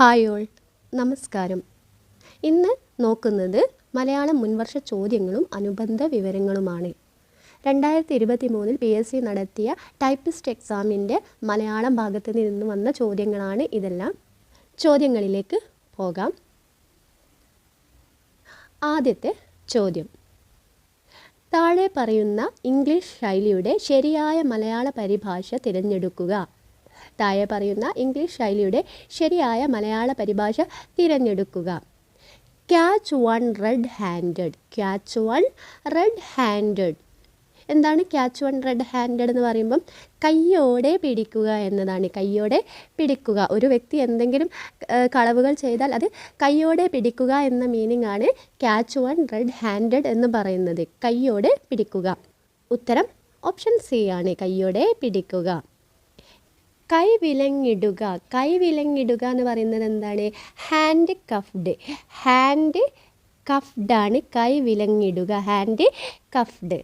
Hi all. നമസ്കാരം. ഇന്ന് നോക്കുന്നത് മലയാളം മുൻവർഷ ചോദ്യങ്ങളും അനുബന്ധ വിവരങ്ങളുമാണ്. രണ്ടായിരത്തി ഇരുപത്തി മൂന്നിൽ പി എസ് സി നടത്തിയ ടൈപ്പിസ്റ്റ് എക്സാമിന്റെ മലയാളം ഭാഗത്ത് നിന്ന് വന്ന ചോദ്യങ്ങളാണ് ഇതെല്ലാം. ചോദ്യങ്ങളിലേക്ക് പോകാം. ആദ്യത്തെ ചോദ്യം. താഴെ പറയുന്ന ഇംഗ്ലീഷ് ശൈലിയുടെ ശരിയായ മലയാള പരിഭാഷ തിരഞ്ഞെടുക്കുക. താഴെ പറയുന്ന ഇംഗ്ലീഷ് ശൈലിയുടെ ശരിയായ മലയാള പരിഭാഷ തിരഞ്ഞെടുക്കുക. Catch one red handed catch one red handed എന്താണ് ക്യാച്ച് വൺ റെഡ് ഹാൻഡഡ് എന്ന് പറയുമ്പം? കയ്യോടെ പിടിക്കുക എന്നതാണ്. കയ്യോടെ പിടിക്കുക. ഒരു വ്യക്തി എന്തെങ്കിലും കളവുകൾ ചെയ്താൽ അത് കയ്യോടെ പിടിക്കുക എന്ന മീനിങ് ആണ് ക്യാച്ച് വൺ റെഡ് ഹാൻഡഡ് എന്ന് പറയുന്നത്. കയ്യോടെ പിടിക്കുക. ഉത്തരം ഓപ്ഷൻ സി ആണ്. കയ്യോടെ പിടിക്കുക. കൈ വിലങ്ങിടുക കൈ വിലങ്ങിടുക എന്ന് പറയുന്നത് എന്താണ്? ഹാൻഡ് കഫ്ഡ് ഹാൻഡ് കഫ്ഡാണ് കൈ വിലങ്ങിടുക ഹാൻഡ് കഫ്ഡ്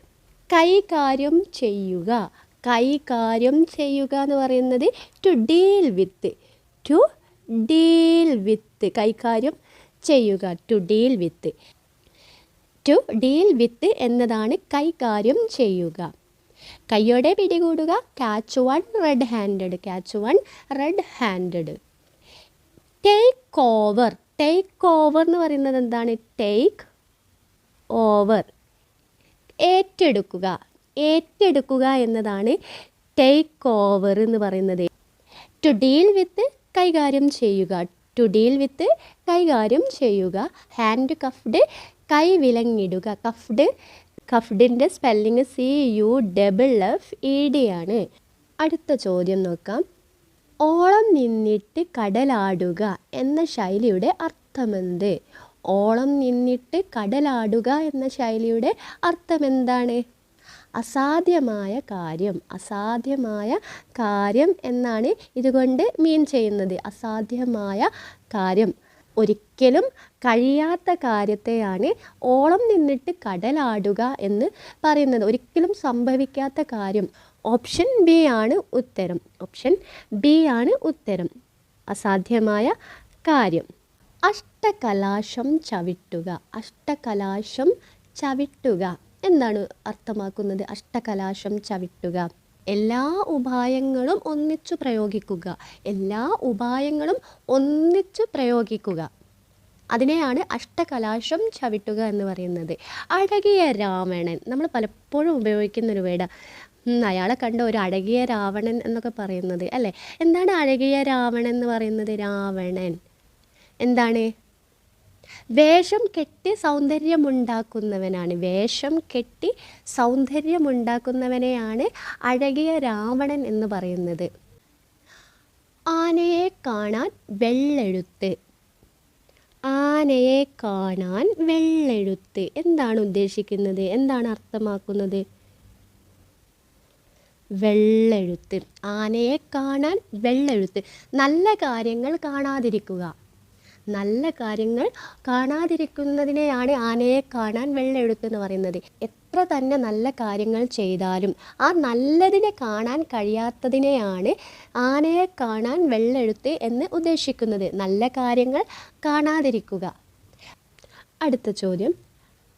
കൈകാര്യം ചെയ്യുക. കൈകാര്യം ചെയ്യുക എന്ന് പറയുന്നത് to deal with to deal with കൈകാര്യം ചെയ്യുക. To deal with to deal with എന്നതാണ് കൈകാര്യം ചെയ്യുക. കയ്യോടെ പിടികൂടുക. Catch one red handed catch one red handed take over take over എന്ന് പറയുന്നത് എന്താണ്? ടേക്ക് ഓവർ ഏറ്റെടുക്കുക. ഏറ്റെടുക്കുക എന്നതാണ് ടേക്ക് ഓവർ എന്ന് പറയുന്നത്. ടു ഡീൽ വിത്ത് കൈകാര്യം ചെയ്യുക. ടു ഡീൽ വിത്ത് കൈകാര്യം ചെയ്യുക. ഹാൻഡ് കഫ്ഡ് കൈ വിലങ്ങിടുക. Cuffed കഫ്ഡിന്റെ spelling C U double F E D ആണ്. അടുത്ത ചോദ്യം നോക്കാം. ഓളം നിന്നിട്ട് കടലാടുക എന്ന ശൈലിയുടെ അർത്ഥമെന്ത്? ഓളം നിന്നിട്ട് കടലാടുക എന്ന ശൈലിയുടെ അർത്ഥമെന്താണ്? അസാധ്യമായ കാര്യം അസാധ്യമായ കാര്യം എന്നാണ് ഇതുകൊണ്ട് മീൻ ചെയ്യുന്നത്. അസാധ്യമായ കാര്യം. ഒരിക്കലും കഴിയാത്ത കാര്യത്തെയാണ് ഓളം നിന്നിട്ട് കടലാടുക എന്ന് പറയുന്നത്. ഒരിക്കലും സംഭവിക്കാത്ത കാര്യം. ഓപ്ഷൻ ബി ആണ് ഉത്തരം. ഓപ്ഷൻ ബി ആണ് ഉത്തരം. അസാധ്യമായ കാര്യം. അഷ്ടകലാശം ചവിട്ടുക. അഷ്ടകലാശം ചവിട്ടുക. എന്താണ് അർത്ഥമാക്കുന്നത്? അഷ്ടകലാശം ചവിട്ടുക. എല്ലാ ഉപായങ്ങളും ഒന്നിച്ചു പ്രയോഗിക്കുക. എല്ലാ ഉപായങ്ങളും ഒന്നിച്ചു പ്രയോഗിക്കുക. അതിനെയാണ് അഷ്ടകലാശം ചവിട്ടുക എന്ന് പറയുന്നത്. അഴകിയ രാവണൻ നമ്മൾ പലപ്പോഴും ഉപയോഗിക്കുന്ന ഒരു വേട. അയാളെ കണ്ട ഒരു അഴകിയ രാവണൻ എന്നൊക്കെ പറയുന്നത് അല്ലേ? എന്താണ് അഴകിയ രാവണൻ എന്ന് പറയുന്നത്? രാവണൻ. എന്താണ്? വേഷം കെട്ടി സൗന്ദര്യമുണ്ടാക്കുന്നവനാണ്. വേഷം കെട്ടി സൗന്ദര്യമുണ്ടാക്കുന്നവനെയാണ് അഴകിയ രാവണൻ എന്ന് പറയുന്നത്. ആനയെ കാണാൻ വെള്ളെഴുത്ത്. ആനയെ കാണാൻ വെള്ളെഴുത്ത്. എന്താണ് ഉദ്ദേശിക്കുന്നത്? എന്താണ് അർത്ഥമാക്കുന്നത്? വെള്ളെഴുത്ത്. ആനയെ കാണാൻ വെള്ളെഴുത്ത്. നല്ല കാര്യങ്ങൾ കാണാതിരിക്കുക. നല്ല കാര്യങ്ങൾ കാണാതിരിക്കുന്നതിനെയാണ് ആനയെ കാണാൻ വെള്ളെഴുത്ത് എന്ന് പറയുന്നത്. എത്ര തന്നെ നല്ല കാര്യങ്ങൾ ചെയ്താലും ആ നല്ലതിനെ കാണാൻ കഴിയാത്തതിനെയാണ് ആനയെ കാണാൻ വെള്ളെഴുത്ത് എന്ന് ഉദ്ദേശിക്കുന്നത്. നല്ല കാര്യങ്ങൾ കാണാതിരിക്കുക. അടുത്ത ചോദ്യം.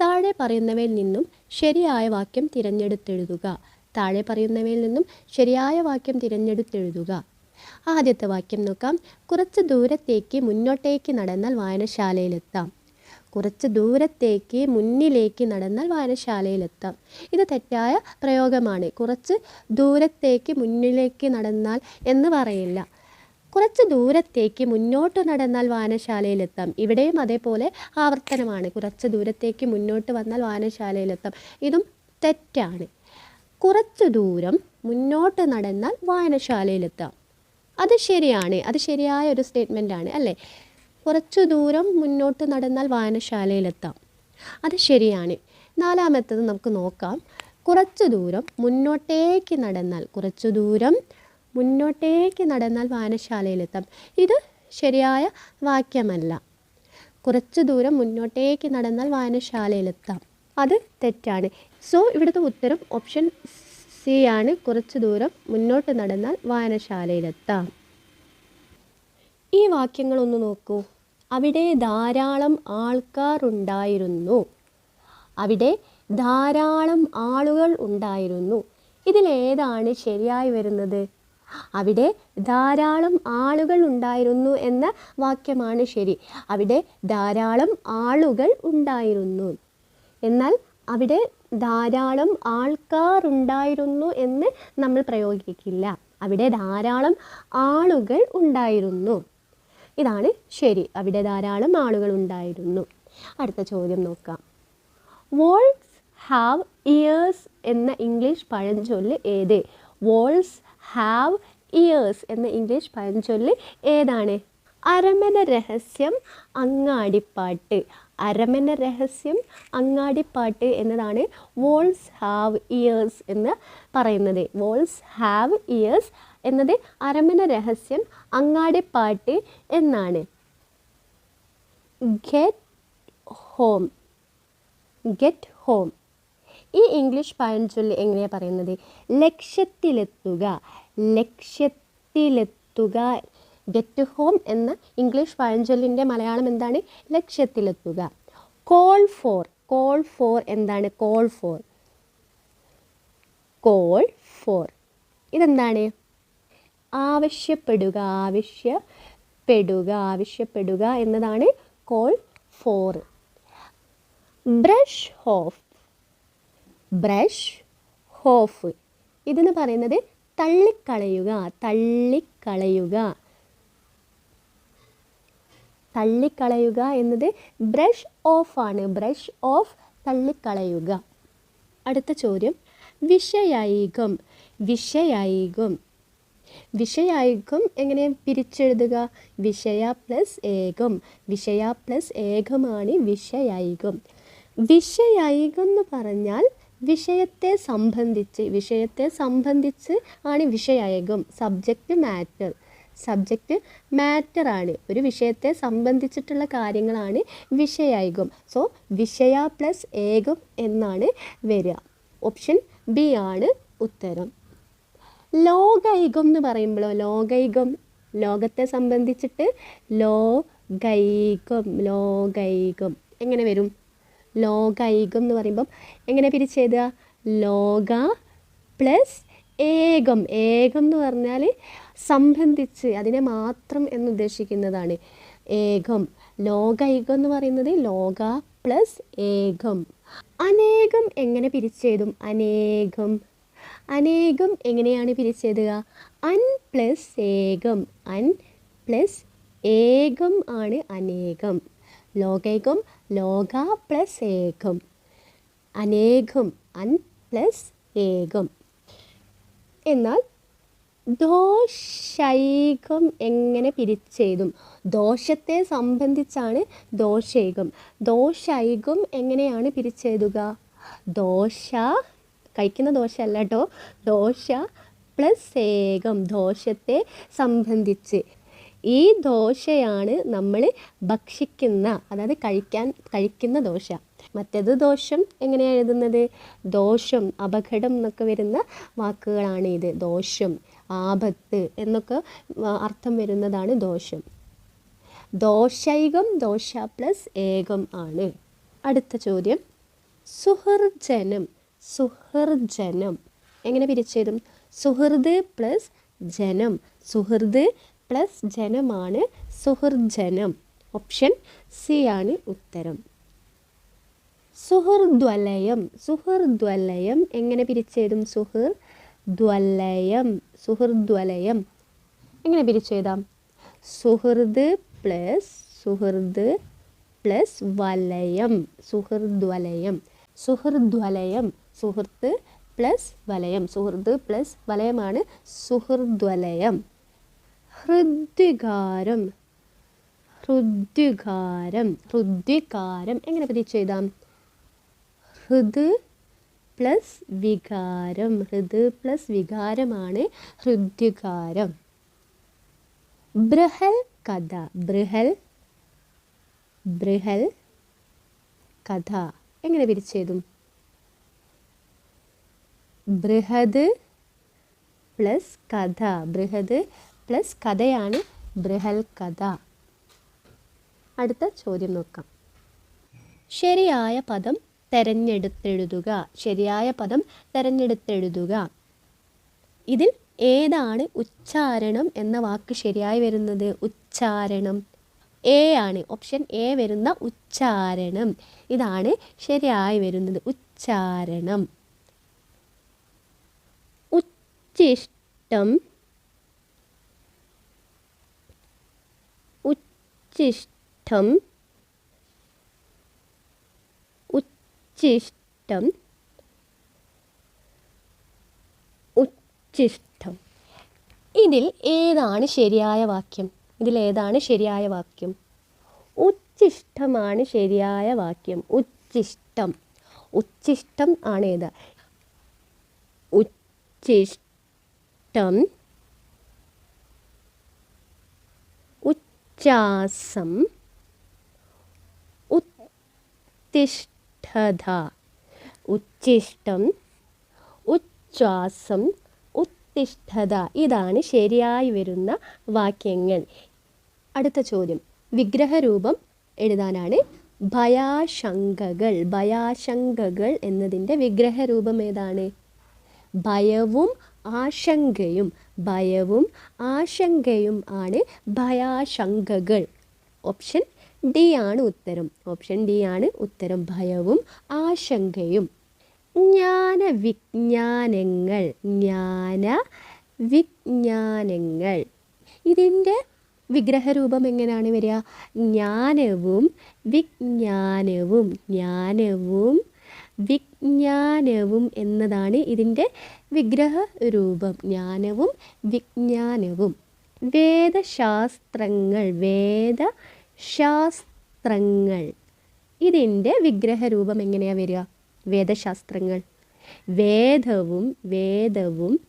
താഴെ പറയുന്നവയിൽ നിന്നും ശരിയായ വാക്യം തിരഞ്ഞെടുത്തെഴുതുക. താഴെ പറയുന്നവയിൽ നിന്നും ശരിയായ വാക്യം തിരഞ്ഞെടുത്തെഴുതുക. ആദ്യത്തെ വാക്യം നോക്കാം. കുറച്ച് ദൂരത്തേക്ക് മുന്നോട്ടേക്ക് നടന്നാൽ വായനശാലയിലെത്താം. കുറച്ച് ദൂരത്തേക്ക് മുന്നിലേക്ക് നടന്നാൽ വായനശാലയിലെത്താം. ഇത് തെറ്റായ പ്രയോഗമാണ്. കുറച്ച് ദൂരത്തേക്ക് മുന്നിലേക്ക് നടന്നാൽ എന്ന് പറയില്ല. കുറച്ച് ദൂരത്തേക്ക് മുന്നോട്ട് നടന്നാൽ വായനശാലയിലെത്താം. ഇവിടെയും അതേപോലെ ആവർത്തനമാണ്. കുറച്ച് ദൂരത്തേക്ക് മുന്നോട്ട് വന്നാൽ വായനശാലയിലെത്താം. ഇതും തെറ്റാണ്. കുറച്ച് ദൂരം മുന്നോട്ട് നടന്നാൽ വായനശാലയിലെത്താം. അത് ശരിയാണ് അത് ശരിയായ ഒരു സ്റ്റേറ്റ്മെന്റ് ആണ് അല്ലേ? കുറച്ചു ദൂരം മുന്നോട്ട് നടന്നാൽ വായനശാലയിലെത്താം. അത് ശരിയാണ്. നാലാമത്തത് നമുക്ക് നോക്കാം. കുറച്ചു ദൂരം മുന്നോട്ടേക്ക് നടന്നാൽ കുറച്ചു ദൂരം മുന്നോട്ടേക്ക് നടന്നാൽ വായനശാലയിലെത്താം. ഇത് ശരിയായ വാക്യമല്ല. കുറച്ചു ദൂരം മുന്നോട്ടേക്ക് നടന്നാൽ വായനശാലയിലെത്താം. അത് തെറ്റാണ്. സോ ഇവിടുത്തെ ഉത്തരം ഓപ്ഷൻ സി ആണ് കുറച്ച് ദൂരം മുന്നോട്ട് നടന്നാൽ വായനശാലയിലെത്താം. ഈ വാക്യങ്ങളൊന്ന് നോക്കൂ. അവിടെ ധാരാളം ആൾക്കാരുണ്ടായിരുന്നു അവിടെ ധാരാളം ആളുകൾ ഉണ്ടായിരുന്നു. ഇതിലേതാണ് ശരിയായി വരുന്നത്? അവിടെ ധാരാളം ആളുകൾ ഉണ്ടായിരുന്നു എന്ന വാക്യമാണ് ശരി. അവിടെ ധാരാളം ആളുകൾ ഉണ്ടായിരുന്നു. എന്നാൽ അവിടെ ധാരാളം ആൾക്കാർ ഉണ്ടായിരുന്നു എന്ന് നമ്മൾ പ്രയോഗിക്കില്ല. അവിടെ ധാരാളം ആളുകൾ ഉണ്ടായിരുന്നു. ഇതാണ് ശരി. അവിടെ ധാരാളം ആളുകൾ ഉണ്ടായിരുന്നു. അടുത്ത ചോദ്യം നോക്കാം. വോൾസ് ഹാവ് ഇയേഴ്സ് എന്ന ഇംഗ്ലീഷ് പഴഞ്ചൊല്ല് ഏത്? വോൾസ് ഹാവ് ഇയേഴ്സ് എന്ന ഇംഗ്ലീഷ് പഴഞ്ചൊല്ല് ഏതാണ്? അരമന രഹസ്യം അങ്ങാടിപ്പാട്ട്. അരമന രഹസ്യം അങ്ങാടിപ്പാട്ട് എന്നതാണ് വോൾസ് ഹാവ് ഇയേഴ്സ് എന്ന് പറയുന്നത്. വോൾസ് ഹാവ് ഇയേഴ്സ് എന്നത് അരമന രഹസ്യം അങ്ങാടിപ്പാട്ട് എന്നാണ്. ഗെറ്റ് ഹോം ഗെറ്റ് ഹോം ഈ ഇംഗ്ലീഷ് പഴഞ്ചൊല്ല് എങ്ങനെയാണ് പറയുന്നത്? ലക്ഷ്യത്തിലെത്തുക. ലക്ഷ്യത്തിലെത്തുക ഗെറ്റ് ഹോം എന്ന ഇംഗ്ലീഷ് പഴഞ്ചൊല്ലിന്റെ മലയാളം എന്താണ്? ലക്ഷ്യത്തിലെത്തുക. കോൾ ഫോർ കോൾ ഫോർ എന്താണ്? കോൾ ഫോർ കോൾ ഫോർ ഇതെന്താണ്? ആവശ്യപ്പെടുക ആവശ്യപ്പെടുക ആവശ്യപ്പെടുക എന്നതാണ് call for brush off brush off ഇതെന്ന് പറയുന്നത് തള്ളിക്കളയുക തള്ളിക്കളയുക. തള്ളിക്കളയുക എന്നത് ബ്രഷ് ഓഫ് ആണ്. ബ്രഷ് ഓഫ് തള്ളിക്കളയുക. അടുത്ത ചോദ്യം. വിഷയായികം. വിഷയായികം. വിഷയായികം എങ്ങനെ പിരിച്ചെഴുതുക? വിഷയ പ്ലസ് ഏകം. വിഷയ പ്ലസ് ഏകമാണ് വിഷയായികം. വിഷയായികം എന്ന് പറഞ്ഞാൽ വിഷയത്തെ സംബന്ധിച്ച് വിഷയത്തെ സംബന്ധിച്ച് ആണ് വിഷയായകം. സബ്ജക്റ്റ് മാറ്റർ സബ്ജക്റ്റ് മാറ്റർ ആണ്. ഒരു വിഷയത്തെ സംബന്ധിച്ചിട്ടുള്ള കാര്യങ്ങളാണ് വിഷയായികം. സോ വിഷയ പ്ലസ് ഏകം എന്നാണ് വരിക. ഓപ്ഷൻ ബി ആണ് ഉത്തരം. ലോകൈകം എന്ന് പറയുമ്പോഴോ? ലോകൈകം. ലോകത്തെ സംബന്ധിച്ചിട്ട് ലോകൈകം ലോകൈകം. എങ്ങനെ വരും? ലോകൈകം എന്ന് പറയുമ്പം എങ്ങനെ പിരിച്ചെഴുതുക ലോക പ്ലസ് ഏകം ഏകം എന്ന് പറഞ്ഞാൽ സംബന്ധിച്ച് അതിനെ മാത്രം എന്ന് ഉദ്ദേശിക്കുന്നതാണ് ഏകം ലോകൈകം എന്ന് പറയുന്നത് ലോക പ്ലസ് ഏകം. അനേകം എങ്ങനെ പിരിച്ചെഴുതും? അനേകം. അനേകം എങ്ങനെയാണ് പിരിച്ചെഴുതുക? അൻ പ്ലസ് ഏകം. അൻ പ്ലസ് ഏകം ആണ് അനേകം. ലോകൈകം ലോക പ്ലസ് ഏകം. അനേകം അൻ പ്ലസ് ഏകം. എന്നാൽ ദോഷൈകം എങ്ങനെ പിരിച്ചെഴുതും? ദോഷത്തെ സംബന്ധിച്ചാണ് ദോഷൈകം. ദോഷൈകം എങ്ങനെയാണ് പിരിച്ചെഴുതുക? ദോശ കഴിക്കുന്ന ദോശയല്ല കേട്ടോ ദോശ പ്ലസ് ഏകം ദോഷത്തെ സംബന്ധിച്ച്. ഈ ദോശയാണ് നമ്മൾ ഭക്ഷിക്കുന്ന അതായത് കഴിക്കാൻ കഴിക്കുന്ന ദോശ മറ്റേത് ദോഷം? എങ്ങനെയാണ് എഴുതുന്നത്? ദോഷം അപകടം എന്നൊക്കെ വരുന്ന വാക്കുകളാണ് ഇത്. ദോഷം ആപത്ത് എന്നൊക്കെ അർത്ഥം വരുന്നതാണ് ദോഷം. ദോഷൈകം ദോശ പ്ലസ് ഏകം ആണ്. അടുത്ത ചോദ്യം. സുഹൃജനം സുഹൃജനം എങ്ങനെ പിരിച്ചെഴുതും? സുഹൃദ് പ്ലസ് ജനം. സുഹൃദ് പ്ലസ് ജനമാണ് സുഹൃജനം ഓപ്ഷൻ സി ആണ് ഉത്തരം. സുഹൃദ്വലയം സുഹൃദ്വലയം. എങ്ങനെ പിരിച്ചെഴുതും സുഹൃർ ദ്വലയം സുഹൃദ്വലയം. എങ്ങനെ പിരിച്ചെഴുതാം? സുഹൃദ് പ്ലസ് സുഹൃദ് പ്ലസ് വലയം സുഹൃദ്വലയം. സുഹൃദ്വലയം സുഹൃത്ത് പ്ലസ് വലയം. സുഹൃത്ത് പ്ലസ് വലയമാണ് സുഹൃദ്വലയം. ഹൃദ്വികാരം ഹൃദ്വികാരം ഹൃദ്വികാരം. എങ്ങനെ പിരിച്ചെഴുതാം? ഹൃദ് പ്ലസ് വികാരം. ഹൃദ് പ്ലസ് വികാരമാണ് ഹൃദ്യകാരം ബൃഹൽ കഥ. ബൃഹൽ ബൃഹൽ കഥ. എങ്ങനെ പിരിച്ചെഴുതും ബൃഹത് പ്ലസ് കഥ. ബൃഹത് പ്ലസ് കഥയാണ് ബൃഹൽ കഥ. അടുത്ത ചോദ്യം നോക്കാം. ശരിയായ പദം തെരഞ്ഞെടുത്തെഴുതുക. ശരിയായ പദം തെരഞ്ഞെടുത്തെഴുതുക. ഇതിൽ ഏതാണ് ഉച്ചാരണം എന്ന വാക്ക് ശരിയായി വരുന്നത്? ഉച്ചാരണം. എ ആണ്. ഓപ്ഷൻ എ വരുന്ന ഉച്ചാരണം. ഇതാണ് ശരിയായി വരുന്നത്. ഉച്ചാരണം. ഉച്ചിഷ്ടം. ഉച്ചിഷ്ടം. ഉച്ചിഷ്ടം ഉച്ചിഷ്ടം ഇതിൽ ഏതാണ് ശരിയായ വാക്യം? ഇതിൽ ഏതാണ് ശരിയായ വാക്യം? ഉച്ചിഷ്ടമാണ് ശരിയായ വാക്യം. ഉച്ചിഷ്ടം ഉച്ചിഷ്ടം ആണ് ഏത് ഉച്ചിഷ്ടം ഉച്ചാസം ഉത്തിഷ്ഠത ഉച്ചിഷ്ടം ഉച്ഛ്വാസം ഉത്തിഷ്ഠത. ഇതാണ് ശരിയായി വരുന്ന വാക്യങ്ങൾ. അടുത്ത ചോദ്യം. വിഗ്രഹരൂപം എഴുതാനാണ് ഭയാശങ്കകൾ. ഭയാശങ്കകൾ എന്നതിന്റെ വിഗ്രഹരൂപം ഏതാണ്? ഭയവും ആശങ്കയും. ഭയവും ആശങ്കയും ആണ് ഭയാശങ്കകൾ. ഓപ്ഷൻ ഡി ആണ് ഉത്തരം. ഓപ്ഷൻ ഡി ആണ് ഉത്തരം. ഭയവും ആശങ്കയും. ജ്ഞാന വിജ്ഞാനങ്ങൾ ജ്ഞാന വിജ്ഞാനങ്ങൾ ഇതിന്റെ വിഗ്രഹരൂപം എങ്ങനെയാണ് വരിക? ജ്ഞാനവും വിജ്ഞാനവും. ജ്ഞാനവും വിജ്ഞാനവും എന്നതാണ് ഇതിന്റെ വിഗ്രഹ രൂപം ജ്ഞാനവും വിജ്ഞാനവും. വേദശാസ്ത്രങ്ങൾ. വേദശാസ്ത്രങ്ങൾ ഇതിന്റെ വിഗ്രഹരൂപം എങ്ങനെയാണ് വരിക? വേദശാസ്ത്രങ്ങൾ. വേദവും വേദവും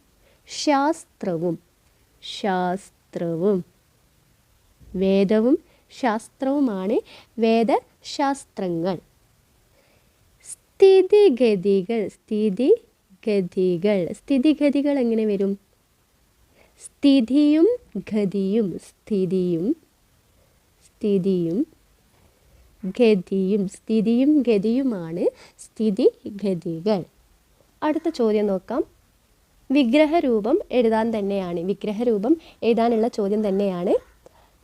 ശാസ്ത്രവും. ശാസ്ത്രവും. വേദവും ശാസ്ത്രവുമാണ് വേദശാസ്ത്രങ്ങൾ. സ്ഥിതിഗതികൾ സ്ഥിതിഗതികൾ. സ്ഥിതിഗതികൾ എങ്ങനെ വരും? സ്ഥിതിയും ഗതിയും സ്ഥിതിയും സ്ഥിതിയും ഗതിയും സ്ഥിതിയും ഗതിയുമാണ് സ്ഥിതി ഗതികൾ. അടുത്ത ചോദ്യം നോക്കാം. വിഗ്രഹരൂപം എഴുതാൻ തന്നെയാണ്. വിഗ്രഹരൂപം എഴുതാനുള്ള ചോദ്യം തന്നെയാണ്.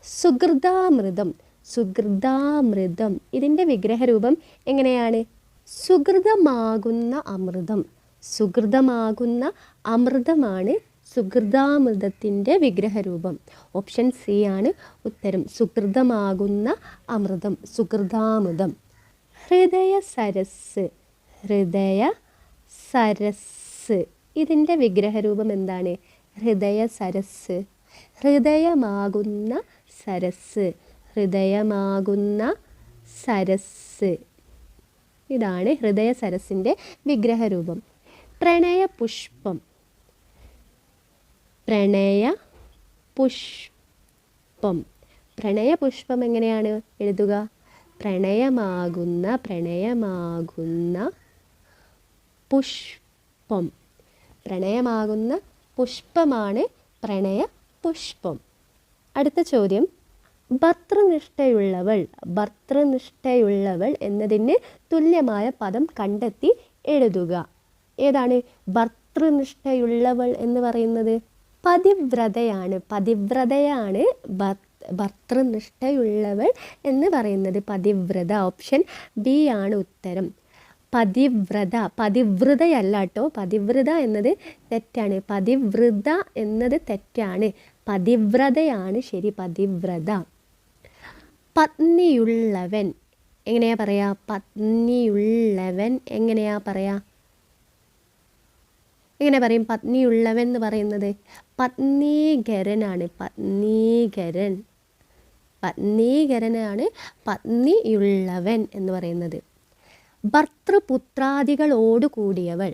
സുഹൃതാമൃതം സുഹൃതാമൃതം ഇതിന്റെ വിഗ്രഹരൂപം എങ്ങനെയാണ്? സുഹൃതമാകുന്ന അമൃതം. സുഹൃതമാകുന്ന അമൃതമാണ് സുഹൃതാമൃതത്തിന്റെ വിഗ്രഹരൂപം. ഓപ്ഷൻ സി ആണ് ഉത്തരം. സുഹൃതമാകുന്ന അമൃതം. സുഹൃതാമൃതം ഹൃദയ സരസ്. ഹൃദയ സരസ്. ഇതിന്റെ വിഗ്രഹരൂപം എന്താണ്? ഹൃദയ സരസ്. ഹൃദയമാകുന്ന സരസ്. ഹൃദയമാകുന്ന സരസ്. ഇതാണ് ഹൃദയ സരസിന്റെ വിഗ്രഹരൂപം. പ്രണയ പുഷ്പം പ്രണയ പുഷ്പം. പ്രണയ പുഷ്പം എങ്ങനെയാണ് എഴുതുക? പ്രണയമാകുന്ന പ്രണയമാകുന്ന പുഷ്പം. പ്രണയമാകുന്ന പുഷ്പമാണ് പ്രണയ പുഷ്പം. അടുത്ത ചോദ്യം. ഭർത്തൃനിഷ്ഠയുള്ളവൾ ഭർത്തൃനിഷ്ഠയുള്ളവൾ എന്നതിന് തുല്യമായ പദം കണ്ടെത്തി എഴുതുക. ഏതാണ്? ഭർത്തൃനിഷ്ഠയുള്ളവൾ എന്ന് പറയുന്നത്. പതിവ്രതയാണ്. പതിവ്രതയാണ് ഭർത്തൃനിഷ്ഠയുള്ളവൾ എന്ന് പറയുന്നത്. പതിവ്രത ഓപ്ഷൻ ബി ആണ് ഉത്തരം. പതിവ്രത പതിവ്രതയല്ല കേട്ടോ. പതിവ്രത എന്നത് തെറ്റാണ്. പതിവ്രത എന്നത് തെറ്റാണ്. പതിവ്രതയാണ് ശരി. പതിവ്രത. പത്നിയുള്ളവൻ എങ്ങനെയാ പറയാ? പത്നിയുള്ളവൻ എങ്ങനെയാ പറയാ? എങ്ങനെ പറയും? പത്നിയുള്ളവൻ എന്ന് പറയുന്നത് പത്നീകരനാണ്. പത്നീകരൻ. പത്നീകരനാണ് പത്നിയുള്ളവൻ എന്ന് പറയുന്നത്. ഭർത്തൃപുത്രാദികളോട് കൂടിയവൾ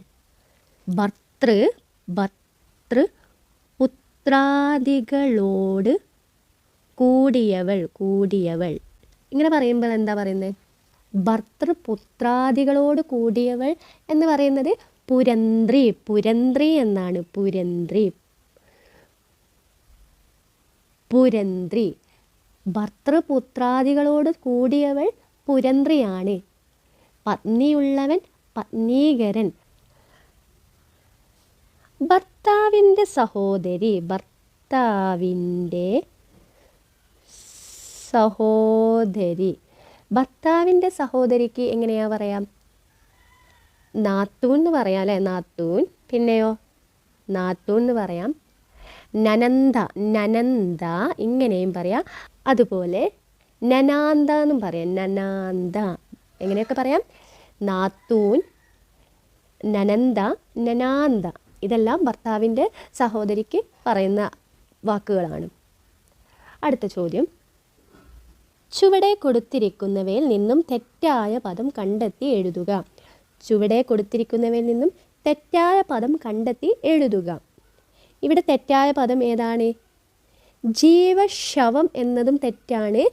ഭർത്തൃ ഭർത്തൃ പുത്രാദികളോട് കൂടിയവൾ കൂടിയവൾ. ഇങ്ങനെ പറയുമ്പോൾ എന്താ പറയുന്നത്? ഭർത്തൃപുത്രാദികളോട് കൂടിയവൾ എന്ന് പറയുന്നത് പുരന്ത്രി പുരന്ത്രി എന്നാണ് പുരന്ത്രി. പുരന്ത്രി. ഭർത്തൃപുത്രാദികളോട് കൂടിയവൾ പുരന്ത്രിയാണ്. പത്നിയുള്ളവൻ പത്നീകരൻ. ഭർത്താവിന്റെ സഹോദരി ഭർത്താവിന്റെ സഹോദരി. ഭർത്താവിന്റെ സഹോദരിക്ക് എങ്ങനെയാ പറയാം? നാത്തൂൻ എന്ന് പറയാം അല്ലേ? നാത്തൂൻ. പിന്നെയോ? നാത്തൂൻ എന്ന് പറയാം. നനന്ത നനന്ത ഇങ്ങനെയും പറയാം. അതുപോലെ നനാന്ത എന്നും പറയാം. നനാന്ത. എങ്ങനെയൊക്കെ പറയാം? നാത്തൂൻ നനന്ത നനാന്ത. ഇതെല്ലാം ഭർത്താവിന്റെ സഹോദരിക്ക് പറയുന്ന വാക്കുകളാണ്. അടുത്ത ചോദ്യം. ചുവടെ കൊടുത്തിരിക്കുന്നവയിൽ നിന്നും തെറ്റായ പദം കണ്ടെത്തി എഴുതുക. ചുവടെ കൊടുത്തിരിക്കുന്നവയിൽ നിന്നും തെറ്റായ പദം കണ്ടെത്തി എഴുതുക. ഇവിടെ തെറ്റായ പദം ഏതാണ്? ജീവശവം എന്നതും തെറ്റാണ്.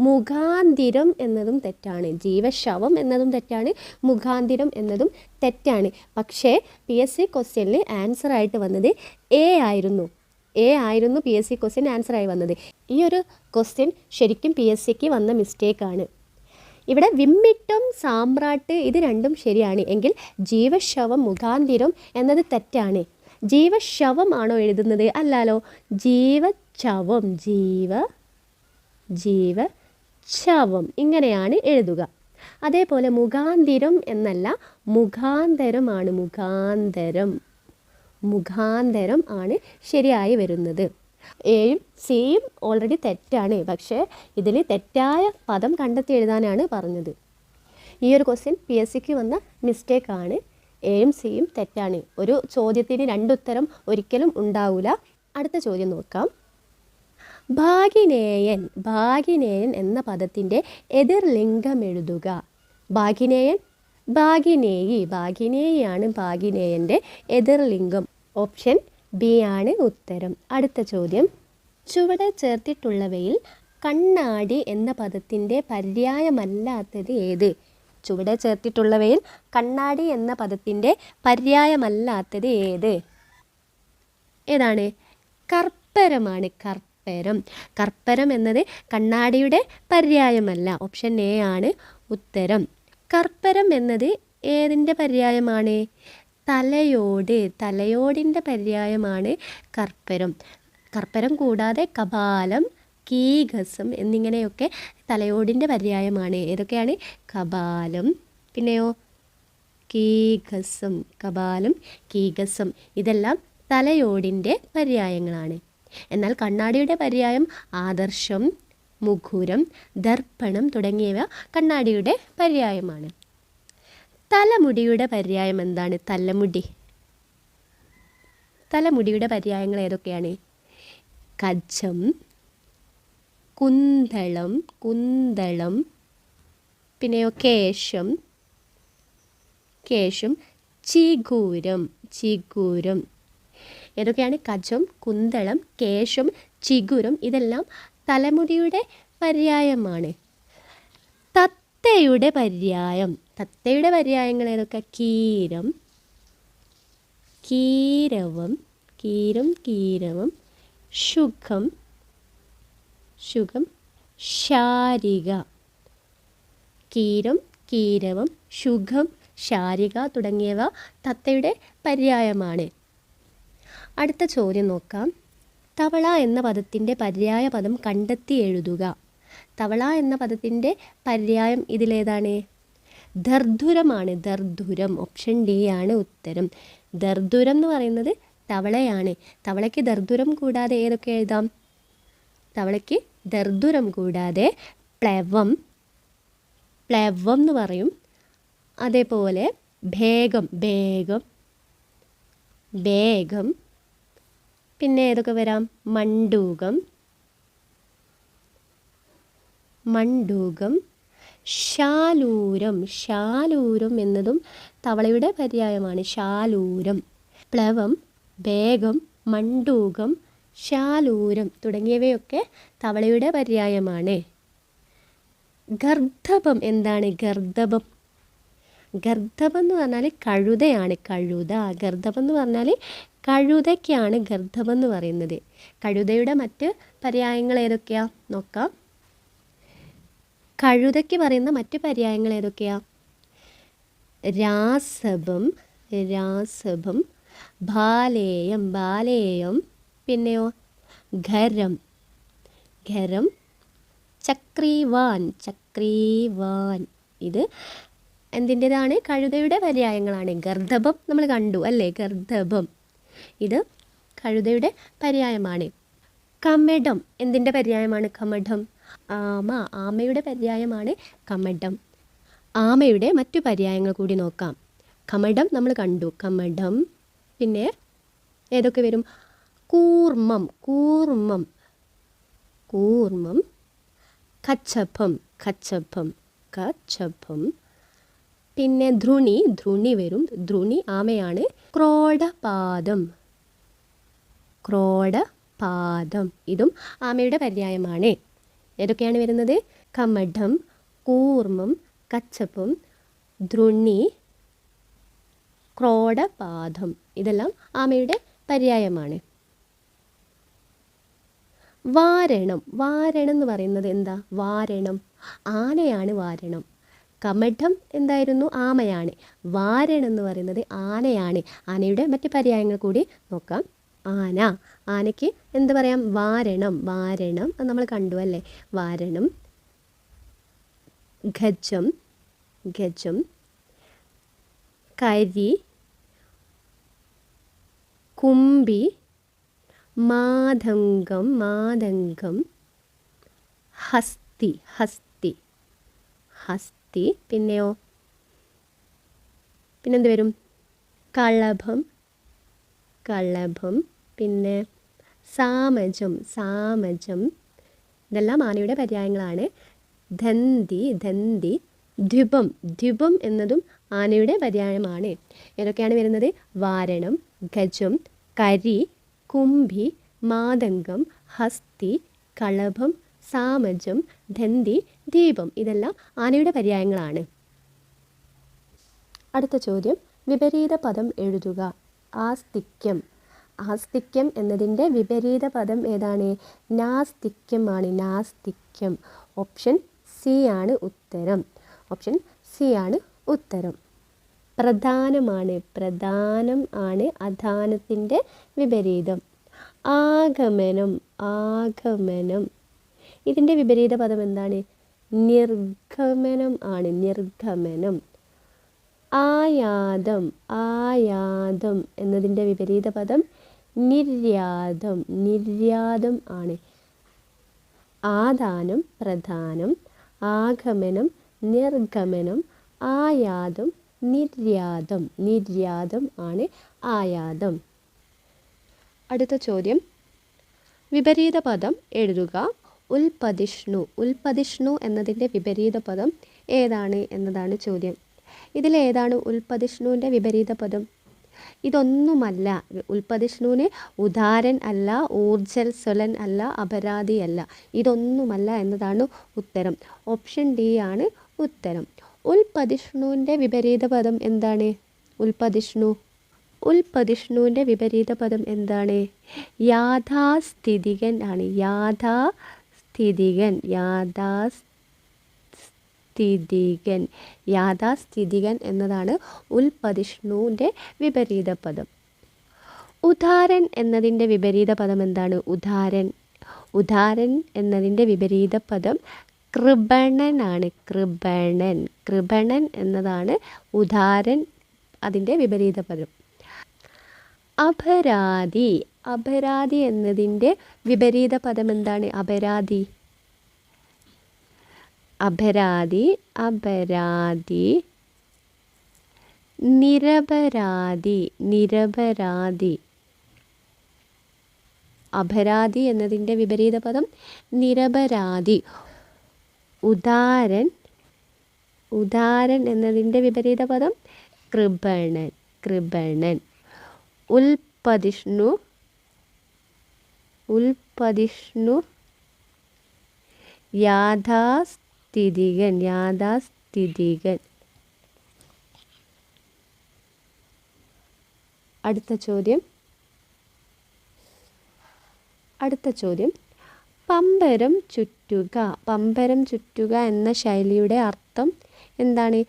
മുഖാന്തിരം എന്നതും തെറ്റാണ്. ജീവശവം എന്നതും തെറ്റാണ്. മുഖാന്തിരം എന്നതും തെറ്റാണ്. പക്ഷേ പി എസ് സി ക്വസ്റ്റ്യനിൽ ആൻസർ ആയിട്ട് വന്നത് എ ആയിരുന്നു. എ ആയിരുന്നു P S C question answer ആയി വന്നത്. ഈ ഒരു ക്വസ്റ്റ്യൻ ശരിക്കും പി എസ് സിക്ക് വന്ന മിസ്റ്റേക്കാണ് ഇവിടെ വിമ്മിട്ടം സാമ്രാട്ട് ഇത് രണ്ടും ശരിയാണ്. എങ്കിൽ ജീവശവം മുഖാന്തിരം എന്നത് തെറ്റാണ്. ജീവശവം ആണോ എഴുതുന്നത്? അല്ലാലോ ജീവശവം ജീവ ജീവ ശവം ഇങ്ങനെയാണ് എഴുതുക. അതേപോലെ മുഖാന്തിരം എന്നല്ല മുഖാന്തരമാണ് മുഖാന്തരം മുഖാന്തരം ആണ് ശരിയായി വരുന്നത്. എയും സിയും ഓൾറെഡി തെറ്റാണ്. പക്ഷേ ഇതിൽ തെറ്റായ പദം കണ്ടെത്തി എഴുതാനാണ് പറഞ്ഞത്. ഈ ഒരു ക്വസ്റ്റ്യൻ പി എസ് സിക്ക് വന്ന മിസ്റ്റേക്കാണ് എയും സിയും തെറ്റാണ്. ഒരു ചോദ്യത്തിന് രണ്ടുത്തരം ഒരിക്കലും ഉണ്ടാവില്ല അടുത്ത ചോദ്യം നോക്കാം. ഭാഗിനേയൻ ഭാഗിനേയൻ എന്ന പദത്തിന്റെ എതിർലിംഗം എഴുതുക. ഭാഗിനേയൻ ഭാഗിനേയി. ഭാഗിനേയാണ് ഭാഗിനേയന്റെ എതിർലിംഗം ഓപ്ഷൻ ബി ആണ് ഉത്തരം. അടുത്ത ചോദ്യം. ചുവടെ ചേർത്തിട്ടുള്ളവയിൽ കണ്ണാടി എന്ന പദത്തിന്റെ പര്യായമല്ലാത്തത് ഏത്? ചുവടെ ചേർത്തിട്ടുള്ളവയിൽ കണ്ണാടി എന്ന പദത്തിന്റെ പര്യായമല്ലാത്തത് ഏത്? ഏതാണ്? കർപ്പരമാണ് കർപ്പരം. കർപ്പരം എന്നത് കണ്ണാടിയുടെ പര്യായമല്ല. ഓപ്ഷൻ എ ആണ് ഉത്തരം. കർപ്പരം എന്നത് ഏതിന്റെ പര്യായമാണ്? തലയോട് തലയോടിന്റെ പര്യായമാണ് കർപ്പരം. കർപ്പരം കൂടാതെ കപാലം കീഘസം എന്നിങ്ങനെയൊക്കെ തലയോടിന്റെ പര്യായമാണ്. ഏതൊക്കെയാണ്? കപാലം പിന്നെയോ? കീഘസം കപാലം കീഘസം ഇതെല്ലാം തലയോടിന്റെ പര്യായങ്ങളാണ്. എന്നാൽ കണ്ണാടിയുടെ പര്യായം ആദർശം മുഖുരം ദർപ്പണം തുടങ്ങിയവ കണ്ണാടിയുടെ പര്യായമാണ്. തലമുടിയുടെ പര്യായം എന്താണ്? തലമുടി. തലമുടിയുടെ പര്യായങ്ങൾ ഏതൊക്കെയാണ്? കജം കുന്തളം കുന്തളം പിന്നെയോ കേശം കേശം ചിഗൂരം ചിഗൂരം. ഏതൊക്കെയാണ്? കജം കുന്തളം കേശം ചിഗുരം. ഇതെല്ലാം തലമുടിയുടെ പര്യായമാണ്. തത്തയുടെ പര്യായം. തത്തയുടെ പര്യായങ്ങൾ ഏതൊക്കെ? കീരം കീരവം കീരം കീരവം ശുഖം ശുഖം ശാരിക. കീരം കീരവം ശുഖം ശാരിക തുടങ്ങിയവ തത്തയുടെ പര്യായമാണ്. അടുത്ത ചോദ്യം നോക്കാം. തവള എന്ന പദത്തിന്റെ പര്യായ പദം കണ്ടെത്തി എഴുതുക. തവള എന്ന പദത്തിന്റെ പര്യായം ഇതിലേതാണ്? ദർദുരമാണ് ദർദുരം ഓപ്ഷൻ ഡി ആണ് ഉത്തരം. ദർദുരം എന്ന് പറയുന്നത് തവളയാണ്. തവളയ്ക്ക് ദർദുരം കൂടാതെ ഏതൊക്കെ എഴുതാം? തവളയ്ക്ക് ദർദുരം കൂടാതെ പ്ലവം പ്ലവം എന്ന് പറയും. അതേപോലെ ഭേഗം ഭേഗം വേഗം പിന്നെ ഏതൊക്കെ വരാം? മണ്ടൂകം മണ്ടൂകം ശാലൂരം ശാലൂരം എന്നതും തവളയുടെ പര്യായമാണ്. ശാലൂരം പ്ലവം വേഗം മണ്ടൂകം ശാലൂരം തുടങ്ങിയവയൊക്കെ തവളയുടെ പര്യായമാണ്. ഗർദ്ധപം എന്താണ് ഗർദ്ധപം? ഗർദ്ധപം എന്ന് പറഞ്ഞാൽ കഴുതയാണ് കഴുത. ഗർദ്ധപം എന്ന് പറഞ്ഞാൽ കഴുതയ്ക്കാണ് ഗർദ്ധപം എന്ന് പറയുന്നത്. കഴുതയുടെ മറ്റ് പര്യായങ്ങൾ ഏതൊക്കെയാണ് നോക്കാം. കഴുതയ്ക്ക് പറയുന്ന മറ്റ് പര്യായങ്ങൾ ഏതൊക്കെയാ? രാസഭം രാസഭം ബാലേയം ബാലേയം പിന്നെയോ ഖരം ഖരം ചക്രീവാൻ ചക്രീവാൻ. ഇത് എന്തിന്റെതാണ്? കഴുതയുടെ പര്യായങ്ങളാണ്. ഗർദ്ധഭം നമ്മൾ കണ്ടു അല്ലേ? ഗർദ്ധഭം ഇത് കഴുതയുടെ പര്യായമാണ്. കമഠം എന്തിന്റെ പര്യായമാണ്? കമഠം. ആമ ആമയുടെ പര്യായമാണ് കമഡം ആമയുടെ മറ്റു പര്യായങ്ങൾ കൂടി നോക്കാം. കമഡം നമ്മൾ കണ്ടു. കമഡം പിന്നെ ഏതൊക്കെ വരും? കൂർമ്മം കൂർമ്മം കൂർമ്മം കച്ചപ്പം കച്ചപ്പം കച്ചപ്പം പിന്നെ ധ്രുണി ധ്രുണി വരും. ധ്രുണി ആമയാണ് ക്രോഡപാദം. ക്രോഡപാദം. ഇതും ആമയുടെ പര്യായമാണ്. ഏതൊക്കെയാണ് വരുന്നത്? കമഠം കൂർമ്മം കച്ചപ്പം ദ്രുണി ക്രോഡപാദം. ഇതെല്ലാം ആമയുടെ പര്യായമാണ്. വാരണം. വാരണം എന്ന് പറയുന്നത് എന്താ? വാരണം. ആനയാണ് വാരണം. കമഠം എന്തായിരുന്നു? ആമയാണ്. വാരണം എന്ന് പറയുന്നത് ആനയാണ്. ആനയുടെ മറ്റ് പര്യായങ്ങൾ കൂടി നോക്കാം. ആന. ആനയ്ക്ക് എന്ത് പറയാം? വാരണം. വാരണം അത് നമ്മൾ കണ്ടു അല്ലേ? വാരണം. ഗജം ഗജം കരി. കുമ്പി. മാതംഗം. മാതംഗം. ഹസ്തി. ഹസ്തി. ഹസ്തി. പിന്നെയോ? പിന്നെന്ത് വരും? കളഭം കളഭം പിന്നെ സാമജം സാമജം. ഇതെല്ലാം ആനയുടെ പര്യായങ്ങളാണ്. ധന്തി ധന്തി ദ്വിപം ദ്വിപം എന്നതും ആനയുടെ പര്യായമാണ്. ഏതൊക്കെയാണ് വരുന്നത്? വാരണം ഗജം കരി കുംഭി മാതംഗം ഹസ്തി കളഭം സാമജം ധന്തി ദീപം ഇതെല്ലാം ആനയുടെ പര്യായങ്ങളാണ്. അടുത്ത ചോദ്യം. വിപരീത പദം എഴുതുക. ആസ്തിക്യം. ആസ്തിക്യം എന്നതിന്റെ വിപരീത പദം ഏതാണ് നാസ്തിക്യമാണ് നാസ്തിക്യം. ഓപ്ഷൻ സി ആണ് ഉത്തരം. ഓപ്ഷൻ സി ആണ് ഉത്തരം. പ്രധാനമാണ്. പ്രധാനം ആണ് അധാനത്തിന്റെ വിപരീതം. ആഗമനം. ആഗമനം. ഇതിന്റെ വിപരീത പദം എന്താണ്? നിർഗമനം ആണ്. നിർഗമനം. ആയാതം. ആയാതം എന്നതിന്റെ വിപരീത പദം നിര്യാതം നിര്യാതം ആണ്. ആദാനം പ്രധാനം ആഗമനം നിർഗമനം ആയാതം നിര്യാതം നിര്യാതം ആണ് ആയാതം അടുത്ത ചോദ്യം. വിപരീത പദം എഴുതുക. ഉൽപതിഷ്ണു ഉൽപതിഷ്ണു എന്നതിന്റെ വിപരീത പദം ഏതാണ് എന്നതാണ് ചോദ്യം. ഇതിലേതാണ് ഉൽപതിഷ്ണുവിന്റെ വിപരീത പദം ഇതൊന്നുമല്ല. ഉൽപ്പതിഷ്ണുവിന് ഉദാരൻ അല്ല ഊർജൽസ്വലൻ അല്ല അപരാധി അല്ല. ഇതൊന്നുമല്ല എന്നതാണ് ഉത്തരം. ഓപ്ഷൻ ഡി ആണ് ഉത്തരം. ഉൽപ്പതിഷ്ണുവിന്റെ വിപരീത പദം എന്താണ്? ഉൽപ്പതിഷ്ണു. ഉൽപ്പതിഷ്ണുവിന്റെ വിപരീത പദം എന്താണ്? യാഥാസ്ഥിതികൻ ആണ്. യാഥാസ്ഥിതികൻ. യാഥാസ്ഥിതികൻ യാഥാസ്ഥിതികൻ എന്നതാണ് ഉൽപതിഷ്ണുവിന്റെ വിപരീത പദം ഉദാരൻ എന്നതിന്റെ വിപരീത പദം എന്താണ്? ഉദാരൻ. ഉദാരൻ എന്നതിന്റെ വിപരീത പദം കൃപണനാണ്. കൃപണൻ. കൃപണൻ എന്നതാണ് ഉദാരൻ അതിന്റെ വിപരീത പദം അപരാധി. അപരാധി എന്നതിന്റെ വിപരീത പദം എന്താണ്? അപരാധി. അപരാധി അപരാധി നിരപരാധി നിരപരാധി. അപരാധി എന്നതിന്റെ വിപരീത പദം നിരപരാധി. ഉദാരൻ ഉദാരൻ എന്നതിന്റെ വിപരീത പദം കൃപണൻ കൃപണൻ. ഉൽപതിഷ്ണു ഉൽപതിഷ്ണു ഉൽപ്പതിഷ്ണു സ്ഥിതികൻ യാഥാസ്ഥിതികൻ. അടുത്ത ചോദ്യം. അടുത്ത ചോദ്യം. പമ്പരം ചുറ്റുക. പമ്പരം ചുറ്റുക എന്ന ശൈലിയുടെ അർത്ഥം എന്താണ്?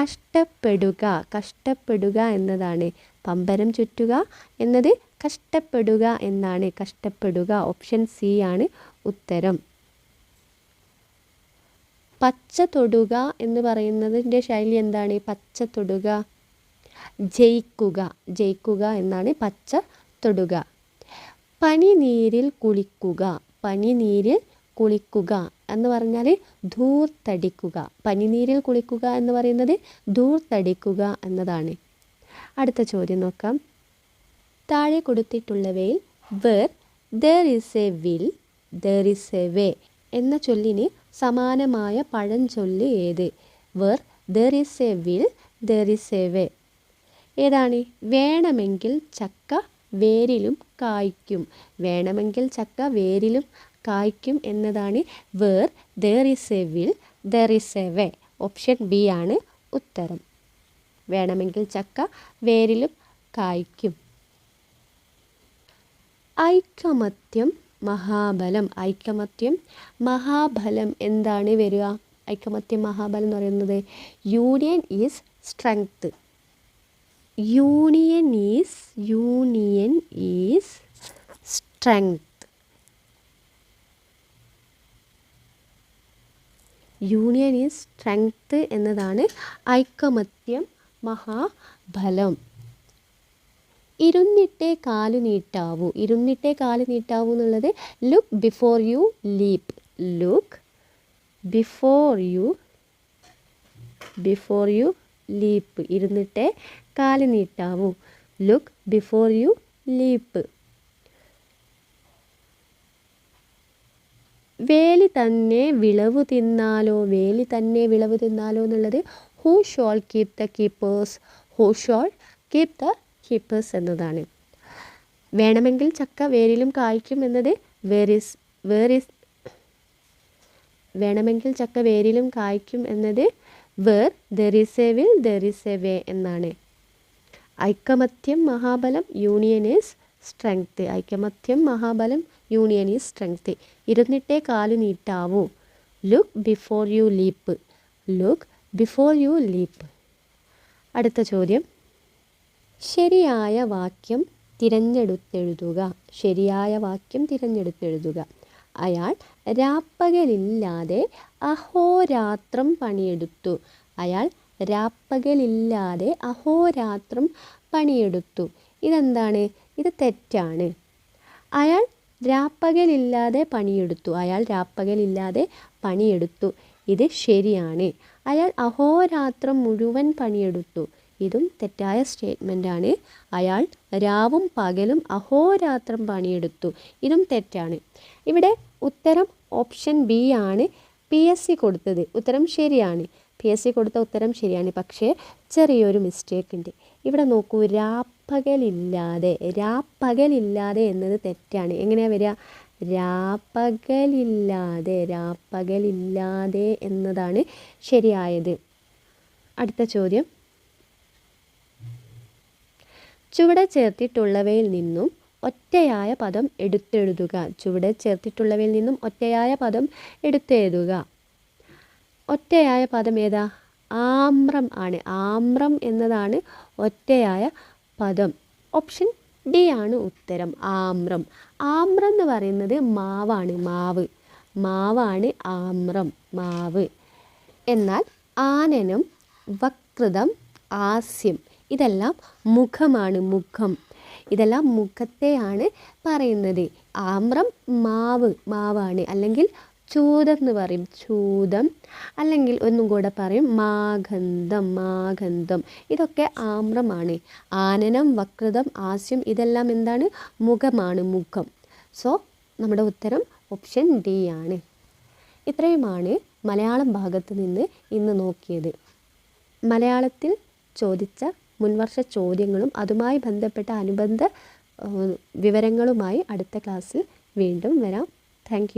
കഷ്ടപ്പെടുക. കഷ്ടപ്പെടുക എന്നതാണ്. പമ്പരം ചുറ്റുക എന്നത് കഷ്ടപ്പെടുക എന്നാണ്. കഷ്ടപ്പെടുക ഓപ്ഷൻ സി ആണ് ഉത്തരം. പച്ച തൊടുക എന്ന് പറയുന്നതിന്റെ ശൈലി എന്താണ്? പച്ച തൊടുക. ജയിക്കുക. ജയിക്കുക എന്നാണ് പച്ച തൊടുക. പനിനീരിൽ കുളിക്കുക. പനിനീരിൽ കുളിക്കുക എന്ന് പറഞ്ഞാൽ ധൂർത്തടിക്കുക. പനിനീരിൽ കുളിക്കുക എന്ന് പറയുന്നത് ധൂർത്തടിക്കുക എന്നതാണ്. അടുത്ത ചോദ്യം നോക്കാം. താഴെ കൊടുത്തിട്ടുള്ളവയിൽ where there is a will there is a way എന്ന ചൊല്ലിന് സമാനമായ പഴഞ്ചൊല്ല് ഏത്? Where there is a will there is a way ഏതാണ്? വേണമെങ്കിൽ ചക്ക വേരിലും കായ്ക്കും. വേണമെങ്കിൽ ചക്ക വേരിലും കായ്ക്കും എന്നതാണ് where there is a will there is a way option B ആണ് ഉത്തരം. വേണമെങ്കിൽ ചക്ക വേരിലും കായ്ക്കും. ഐക്കമത്യം മഹാബലം ഐക്യമത്യം. മഹാബലം എന്താണ് വരിക? ഐക്കമത്യം മഹാബലം എന്ന് പറയുന്നത് union is strength. Union is union is strength. Union is strength എന്നതാണ് ഐക്യമത്യം മഹാബലം. ഇരുന്നിട്ടേ കാൽ നീട്ടാവൂ. ഇരുന്നിട്ടേ കാൽ നീട്ടാവൂ എന്നുള്ളത് look before you leap look before you before you leap ഇരുന്നിട്ടേ കാൽ നീട്ടാവൂ. ലുക്ക് ബിഫോർ യു ലീപ്പ് വേലി തന്നെ വിളവ് തിന്നാലോ വേലി തന്നെ വിളവ് തിന്നാലോ എന്നുള്ളത് who shall keep the keepers who shall keep the keepers എന്നതാണ്. വേണമെങ്കിൽ ചക്ക വേരിലും കായ്ക്കും എന്നത് വേറിസ് വേറിസ് വേണമെങ്കിൽ ചക്ക വേരിലും കായ്ക്കും എന്നത് where there is a will there is a way എന്നാണ്. ഐക്കമത്യം മഹാബലം യൂണിയൻ ഈസ് സ്ട്രെങ്ത് ഐക്കമത്യം മഹാബലം യൂണിയൻ ഈസ് സ്ട്രെങ്ത് ഇരുന്നിട്ടേ കാൽ നീട്ടാവൂ. Look before you leap look before you leap അടുത്ത ചോദ്യം. ശരിയായ വാക്യം തിരഞ്ഞെടുത്തെഴുതുക. ശരിയായ വാക്യം തിരഞ്ഞെടുത്തെഴുതുക. അയാൾ രാപ്പകലില്ലാതെ അഹോരാത്രം പണിയെടുത്തു. അയാൾ രാപ്പകലില്ലാതെ അഹോരാത്രം പണിയെടുത്തു. ഇതെന്താണ്? ഇത് തെറ്റാണ്. അയാൾ രാപ്പകലില്ലാതെ പണിയെടുത്തു. അയാൾ രാപ്പകലില്ലാതെ പണിയെടുത്തു. ഇത് ശരിയാണ്. അയാൾ അഹോരാത്രം മുഴുവൻ പണിയെടുത്തു. ഇതും തെറ്റായ സ്റ്റേറ്റ്മെന്റാണ് അയാൾ രാവും പകലും അഹോരാത്രം പണിയെടുത്തു. ഇതും തെറ്റാണ്. ഇവിടെ ഉത്തരം ഓപ്ഷൻ ബി ആണ്. പി എസ് സി കൊടുത്തത്. ഉത്തരം ശരിയാണ്. പി എസ് സി കൊടുത്ത ഉത്തരം ശരിയാണ്. പക്ഷേ ചെറിയൊരു മിസ്റ്റേക്ക് ഉണ്ട്. ഇവിടെ നോക്കൂ. രാപ്പകലില്ലാതെ രാപ്പകലില്ലാതെ എന്നത് തെറ്റാണ്. എങ്ങനെയാണ് വരിക? രാപ്പകലില്ലാതെ രാപ്പകലില്ലാതെ എന്നതാണ് ശരിയായത്. അടുത്ത ചോദ്യം. ചുവടെ ചേർത്തിട്ടുള്ളവയിൽ നിന്നും ഒറ്റയായ പദം എടുത്തെഴുതുക. ചുവടെ ചേർത്തിട്ടുള്ളവയിൽ നിന്നും ഒറ്റയായ പദം എടുത്തെഴുതുക. ഒറ്റയായ പദം ഏതാ? ആമ്രം ആണ്. ആമ്രം എന്നതാണ് ഒറ്റയായ പദം. ഓപ്ഷൻ ഡി ആണ് ഉത്തരം. ആമ്രം. ആമ്രം എന്ന് പറയുന്നത് മാവാണ്. മാവ്. മാവാണ് ആമ്രം. മാവ്. എന്നാൽ ആനനും വക്രതം ആസ്യം. ഇതെല്ലാം മുഖമാണ് മുഖം. ഇതെല്ലാം മുഖത്തെയാണ് പറയുന്നത്. ആമ്രം മാവ് മാവാണ്. അല്ലെങ്കിൽ ചൂതം എന്ന് പറയും. ചൂതം. അല്ലെങ്കിൽ ഒന്നും കൂടെ പറയും മാഗന്ധം മാഗന്ധം. ഇതൊക്കെ ആമ്രമാണ്. ആനനം വക്രതം ആസ്യം ഇതെല്ലാം എന്താണ്? മുഖമാണ് മുഖം. സോ നമ്മുടെ ഉത്തരം ഓപ്ഷൻ ഡി ആണ്. ഇത്രയുമാണ് മലയാളം ഭാഗത്ത് നിന്ന് ഇന്ന് നോക്കിയത്. മലയാളത്തിൽ ചോദിച്ച മുൻവർഷ ചോദ്യങ്ങളും അതുമായി ബന്ധപ്പെട്ട അനുബന്ധ വിവരങ്ങളുമായി അടുത്ത ക്ലാസ്സിൽ വീണ്ടും വരാം. താങ്ക്